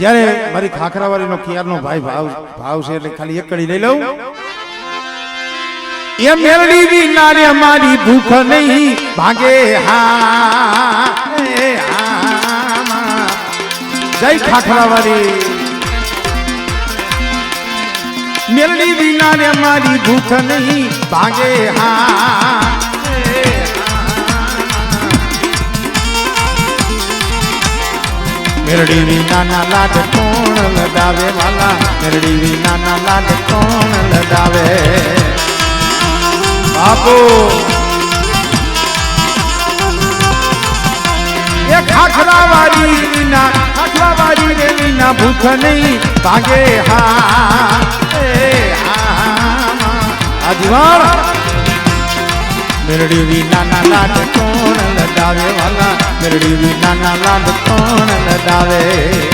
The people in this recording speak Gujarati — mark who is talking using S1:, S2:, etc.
S1: જ્યારે મારી ખાખરાવાળીનો કિયારનો ભાઈ ભાવ ભાવ છે એટલે ખાલી એક કડી લઈ લઉં. એ મેળડી વિના મારી ભૂખ નહીં. ભાગે હા જય ખાખરાવાળી. મેળવી વિના રે મારી ભૂખ નહીં. ભાગે હા મેરડી વિનાના લાડ કોણ લડાવે વાલા? મેરડી વિનાના લાડ કોણ લડાવે બાપુ! એ ખાખરા વાળી વિના ખાખરા વાળી રે વિના ભૂખ નહીં ભાગે હા. એ હા આજવાળ મેરડી વિનાના લાડ કોણ લડાવે વાલા મેરડી વિનાના લાડ કોણ લડાવે?